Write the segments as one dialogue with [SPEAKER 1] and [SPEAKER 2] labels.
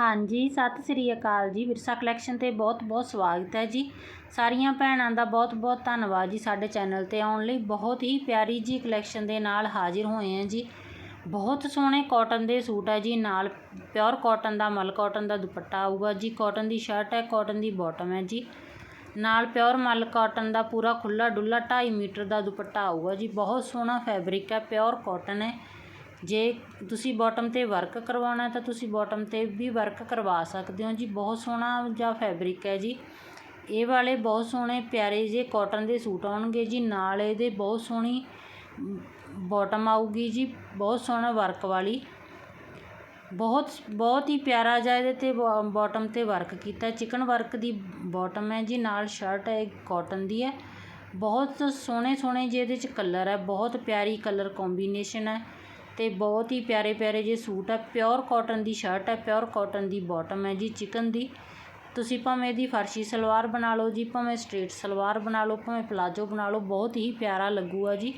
[SPEAKER 1] ਹਾਂਜੀ, ਸਤਿ ਸ੍ਰੀ ਅਕਾਲ ਜੀ। ਵਿਰਸਾ ਕਲੈਕਸ਼ਨ ਤੇ ਬਹੁਤ-ਬਹੁਤ ਸਵਾਗਤ ਹੈ ਜੀ। ਸਾਰੀਆਂ ਭੈਣਾਂ ਦਾ ਬਹੁਤ-ਬਹੁਤ ਧੰਨਵਾਦ ਜੀ ਸਾਡੇ ਚੈਨਲ ਤੇ ਆਉਣ ਲਈ। ਬਹੁਤ ਹੀ ਪਿਆਰੀ ਜੀ ਕਲੈਕਸ਼ਨ ਦੇ ਨਾਲ ਹਾਜ਼ਰ ਹੋਏ ਹਾਂ ਜੀ। ਬਹੁਤ ਸੋਹਣੇ ਕਾਟਨ ਦੇ ਸੂਟ ਹੈ ਜੀ। ਨਾਲ ਪਿਓਰ ਕਾਟਨ ਦਾ ਮਲ ਕਾਟਨ ਦਾ ਦੁਪੱਟਾ ਆਊਗਾ ਜੀ। ਕਾਟਨ ਦੀ ਸ਼ਰਟ ਹੈ ਕਾਟਨ ਦੀ ਬਾਟਮ ਹੈ ਜੀ। ਨਾਲ ਪਿਓਰ ਮਲ ਕਾਟਨ ਦਾ ਪੂਰਾ ਖੁੱਲਾ ਡੁੱਲਾ 2.5 ਮੀਟਰ ਦਾ ਦੁਪੱਟਾ ਆਊਗਾ ਜੀ। ਬਹੁਤ ਸੋਹਣਾ ਫੈਬਰਿਕ ਹੈ ਪਿਓਰ ਕਾਟਨ ਹੈ। ਜੇ ਤੁਸੀਂ ਬੋਟਮ ਤੇ ਵਰਕ ਕਰਵਾਉਣਾ ਤਾਂ ਤੁਸੀਂ ਬੋਟਮ ਤੇ ਵੀ ਵਰਕ ਕਰਵਾ ਸਕਦੇ ਹੋ ਜੀ। ਬਹੁਤ ਸੋਹਣਾ ਜਿਹਾ ਫੈਬਰਿਕ ਹੈ ਜੀ। ਇਹ ਵਾਲੇ ਬਹੁਤ ਸੋਹਣੇ ਪਿਆਰੇ ਜਿਹੇ ਕਾਟਨ ਦੇ ਸੂਟ ਆਉਣਗੇ ਜੀ। ਨਾਲ ਇਹਦੇ ਬਹੁਤ ਸੋਹਣੀ ਬੋਟਮ ਆਊਗੀ ਜੀ। ਬਹੁਤ ਸੋਹਣਾ ਵਰਕ ਵਾਲੀ। ਬਹੁਤ ਬਹੁਤ ਹੀ ਪਿਆਰਾ ਜਿਹਾ ਇਹਦੇ ਤੇ ਬਾਟਮ ਤੇ ਵਰਕ ਕੀਤਾ ਚਿਕਨ ਵਰਕ ਦੀ ਬਾਟਮ ਹੈ ਜੀ। ਨਾਲ ਸ਼ਰਟ ਹੈ ਕਾਟਨ ਦੀ ਹੈ। ਬਹੁਤ ਸੋਹਣੇ ਸੋਹਣੇ ਜਿਹੇ ਇਹਦੇ ਚ ਕਲਰ ਹੈ। ਬਹੁਤ ਪਿਆਰੀ ਕਲਰ ਕੰਬੀਨੇਸ਼ਨ ਹੈ। ਤੇ ਬਹੁਤ ਹੀ ਪਿਆਰੇ ਪਿਆਰੇ ਜੇ ਸੂਟ ਹੈ ਪਿਓਰ ਕਾਟਨ ਦੀ ਸ਼ਰਟ ਹੈ ਪਿਓਰ ਕਾਟਨ ਦੀ ਬਾਟਮ ਹੈ ਜੀ ਚਿਕਨ ਦੀ। ਤੁਸੀਂ ਭਾਵੇਂ ਇਹਦੀ ਫਰਸ਼ੀ ਸਲਵਾਰ ਬਣਾ ਲਓ ਜੀ, ਭਾਵੇਂ ਸਟ੍ਰੇਟ ਸਲਵਾਰ ਬਣਾ ਲਓ, ਭਾਵੇਂ ਪਲਾਜੋ ਬਣਾ ਲਓ, ਬਹੁਤ ਹੀ ਪਿਆਰਾ ਲੱਗੂਗਾ ਜੀ।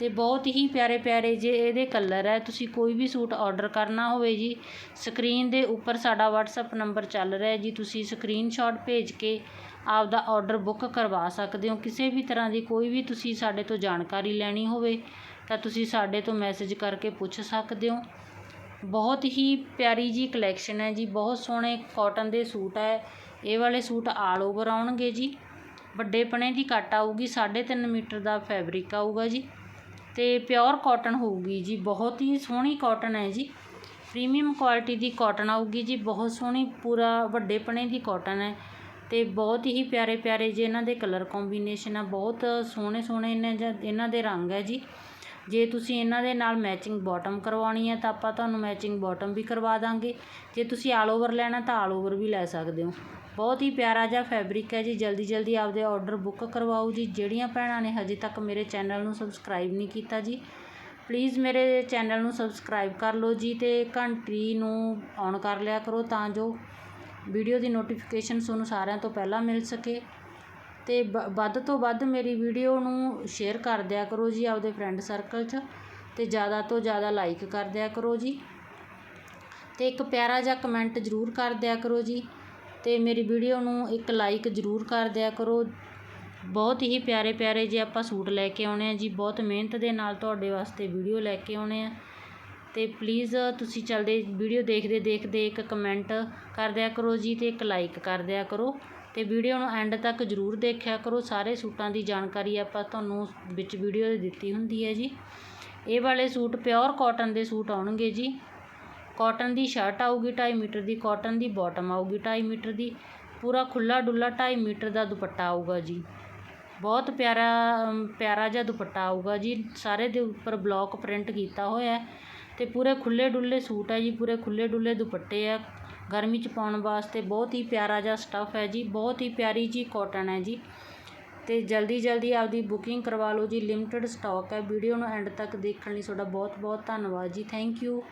[SPEAKER 1] ਤੇ ਬਹੁਤ ਹੀ ਪਿਆਰੇ ਪਿਆਰੇ ਜੇ ਇਹਦੇ ਕਲਰ ਹੈ, ਤੁਸੀਂ ਕੋਈ ਵੀ ਸੂਟ ਆਰਡਰ ਕਰਨਾ ਹੋਵੇ ਜੀ ਸਕਰੀਨ ਦੇ ਉੱਪਰ ਸਾਡਾ WhatsApp ਨੰਬਰ ਚੱਲ ਰਿਹਾ ਜੀ, ਤੁਸੀਂ ਸਕਰੀਨਸ਼ਾਟ ਭੇਜ ਕੇ ਆਪਦਾ ਆਰਡਰ ਬੁੱਕ ਕਰਵਾ ਸਕਦੇ ਹੋ। ਕਿਸੇ ਵੀ ਤਰ੍ਹਾਂ ਦੀ ਕੋਈ ਵੀ ਤੁਸੀਂ ਸਾਡੇ ਤੋਂ ਜਾਣਕਾਰੀ ਲੈਣੀ ਹੋਵੇ ਤਾਂ ਤੁਸੀਂ ਸਾਡੇ ਤੋਂ ਮੈਸੇਜ ਕਰਕੇ ਪੁੱਛ ਸਕਦੇ ਹੋ। ਬਹੁਤ ਹੀ ਪਿਆਰੀ ਜੀ ਕਲੈਕਸ਼ਨ ਹੈ ਜੀ। ਬਹੁਤ ਸੋਹਣੇ ਕਾਟਨ ਦੇ ਸੂਟ ਹੈ। ਇਹ ਵਾਲੇ ਸੂਟ ਆਲ ਓਵਰ ਆਉਣਗੇ ਜੀ। ਵੱਡੇ ਪਣੇ ਦੀ ਕੱਟ ਆਊਗੀ 3.5 ਮੀਟਰ ਦਾ ਫੈਬਰਿਕ ਆਊਗਾ ਜੀ। ਤੇ ਪਿਓਰ ਕਾਟਨ ਹੋਊਗੀ ਜੀ। ਬਹੁਤ ਹੀ ਸੋਹਣੀ ਕਾਟਨ ਹੈ ਜੀ। ਪ੍ਰੀਮੀਅਮ ਕੁਆਲਿਟੀ ਦੀ ਕਾਟਨ ਆਊਗੀ ਜੀ। ਬਹੁਤ ਸੋਹਣੀ, ਪੂਰਾ ਵੱਡੇ ਪਣੇ ਦੀ ਕਾਟਨ ਹੈ। ਤੇ ਬਹੁਤ ਹੀ ਪਿਆਰੇ ਪਿਆਰੇ ਜੇ ਇਹਨਾਂ ਦੇ ਕਲਰ ਕੰਬੀਨੇਸ਼ਨ ਆ। ਬਹੁਤ ਸੋਹਣੇ ਸੋਹਣੇ ਇਹਨਾਂ ਇਹਨਾਂ ਦੇ ਰੰਗ ਹੈ ਜੀ। ਜੇ ਤੁਸੀਂ ਇਹਨਾਂ ਦੇ ਨਾਲ ਮੈਚਿੰਗ ਬਾਟਮ ਕਰਵਾਉਣੀ ਹੈ ਤਾਂ ਆਪਾਂ ਤੁਹਾਨੂੰ ਮੈਚਿੰਗ ਬਾਟਮ ਵੀ ਕਰਵਾ ਦਾਂਗੇ। ਜੇ ਤੁਸੀਂ ਆਲ ਓਵਰ ਲੈਣਾ ਤਾਂ ਆਲ ਓਵਰ ਵੀ ਲੈ ਸਕਦੇ ਹੋ। ਬਹੁਤ ਹੀ ਪਿਆਰਾ ਜਿਹਾ ਫੈਬਰਿਕ ਹੈ ਜੀ। ਜਲਦੀ ਜਲਦੀ ਆਪਦੇ ਆਰਡਰ ਬੁੱਕ ਕਰਵਾਓ ਜੀ। ਜਿਹੜੀਆਂ ਭੈਣਾਂ ਨੇ ਹਜੇ ਤੱਕ ਮੇਰੇ ਚੈਨਲ ਨੂੰ ਸਬਸਕ੍ਰਾਈਬ ਨਹੀਂ ਕੀਤਾ ਜੀ ਪਲੀਜ਼ ਮੇਰੇ ਚੈਨਲ ਨੂੰ ਸਬਸਕ੍ਰਾਈਬ ਕਰ ਲਓ ਜੀ ਤੇ ਘੰਟੀ ਨੂੰ ਔਨ ਕਰ ਲਿਆ ਕਰੋ ਤਾਂ ਜੋ ਵੀਡੀਓ ਦੀ ਨੋਟੀਫਿਕੇਸ਼ਨ ਤੁਹਾਨੂੰ ਸਾਰਿਆਂ ਤੋਂ ਪਹਿਲਾਂ ਮਿਲ ਸਕੇ। ਅਤੇ ਤੇ ਵੱਧ ਤੋਂ ਵੱਧ ਮੇਰੀ ਵੀਡੀਓ ਨੂੰ ਸ਼ੇਅਰ ਕਰ ਦਿਆ ਕਰੋ ਜੀ ਆਪਦੇ ਫਰੈਂਡ ਸਰਕਲ 'ਚ ਅਤੇ ਜ਼ਿਆਦਾ ਤੋਂ ਜ਼ਿਆਦਾ ਲਾਈਕ ਕਰ ਦਿਆ ਕਰੋ ਜੀ। ਅਤੇ ਇੱਕ ਪਿਆਰਾ ਜਿਹਾ ਕਮੈਂਟ ਜ਼ਰੂਰ ਕਰ ਦਿਆ ਕਰੋ ਜੀ ਅਤੇ ਮੇਰੀ ਵੀਡੀਓ ਨੂੰ ਇੱਕ ਲਾਈਕ ਜ਼ਰੂਰ ਕਰ ਦਿਆ ਕਰੋ। ਬਹੁਤ ਹੀ ਪਿਆਰੇ ਪਿਆਰੇ ਜੇ ਆਪਾਂ ਸੂਟ ਲੈ ਕੇ ਆਉਣੇ ਆ ਜੀ, ਬਹੁਤ ਮਿਹਨਤ ਦੇ ਨਾਲ ਤੁਹਾਡੇ ਵਾਸਤੇ ਵੀਡੀਓ ਲੈ ਕੇ ਆਉਣੇ ਆ। ਅਤੇ ਪਲੀਜ਼ ਤੁਸੀਂ ਚੱਲਦੇ ਵੀਡੀਓ ਦੇਖਦੇ ਦੇਖਦੇ ਇੱਕ ਕਮੈਂਟ ਕਰ ਦਿਆ ਕਰੋ ਜੀ ਅਤੇ ਇੱਕ ਲਾਈਕ ਕਰ ਦਿਆ ਕਰੋ। ਅਤੇ ਵੀਡੀਓ ਨੂੰ ਐਂਡ ਤੱਕ ਜ਼ਰੂਰ ਦੇਖਿਆ ਕਰੋ। ਸਾਰੇ ਸੂਟਾਂ ਦੀ ਜਾਣਕਾਰੀ ਆਪਾਂ ਤੁਹਾਨੂੰ ਵਿੱਚ ਵੀਡੀਓ ਦੇ ਦਿੱਤੀ ਹੁੰਦੀ ਹੈ ਜੀ। ਇਹ ਵਾਲੇ ਸੂਟ ਪਿਓਰ ਕਾਟਨ ਦੇ ਸੂਟ ਆਉਣਗੇ ਜੀ। ਕਾਟਨ ਦੀ ਸ਼ਰਟ ਆਊਗੀ 2.5 ਮੀਟਰ ਦੀ ਕਾਟਨ ਦੀ ਬਾਟਮ ਆਊਗੀ 2.5 ਮੀਟਰ ਦੀ। ਪੂਰਾ ਖੁੱਲਾ ਡੁੱਲਾ 2.5 ਮੀਟਰ ਦਾ ਦੁਪੱਟਾ ਆਊਗਾ ਜੀ। ਬਹੁਤ ਪਿਆਰਾ ਪਿਆਰਾ ਜਿਹਾ ਦੁਪੱਟਾ ਆਊਗਾ ਜੀ। ਸਾਰੇ ਦੇ ਉੱਪਰ ਬਲੌਕ ਪ੍ਰਿੰਟ ਕੀਤਾ ਹੋਇਆ ਤੇ ਪੂਰੇ ਖੁੱਲੇ ਡੁੱਲੇ ਸੂਟ ਹੈ ਜੀ। ਪੂਰੇ ਖੁੱਲੇ ਡੁੱਲੇ ਦੁਪੱਟੇ ਆ। ਗਰਮੀ 'ਚ ਪਾਉਣ ਵਾਸਤੇ ਬਹੁਤ ਹੀ ਪਿਆਰਾ ਜਿਹਾ ਸਟੱਫ ਹੈ ਜੀ, ਬਹੁਤ ਹੀ ਪਿਆਰੀ ਜੀ ਕੋਟਨ ਹੈ ਜੀ। ਅਤੇ ਜਲਦੀ ਜਲਦੀ ਆਪਦੀ ਬੁਕਿੰਗ ਕਰਵਾ ਲਓ ਜੀ ਲਿਮਟਿਡ ਸਟਾਕ ਹੈ। ਵੀਡੀਓ ਨੂੰ ਐਂਡ ਤੱਕ ਦੇਖਣ ਲਈ ਤੁਹਾਡਾ ਬਹੁਤ ਬਹੁਤ ਧੰਨਵਾਦ ਜੀ ਥੈਂਕ ਯੂ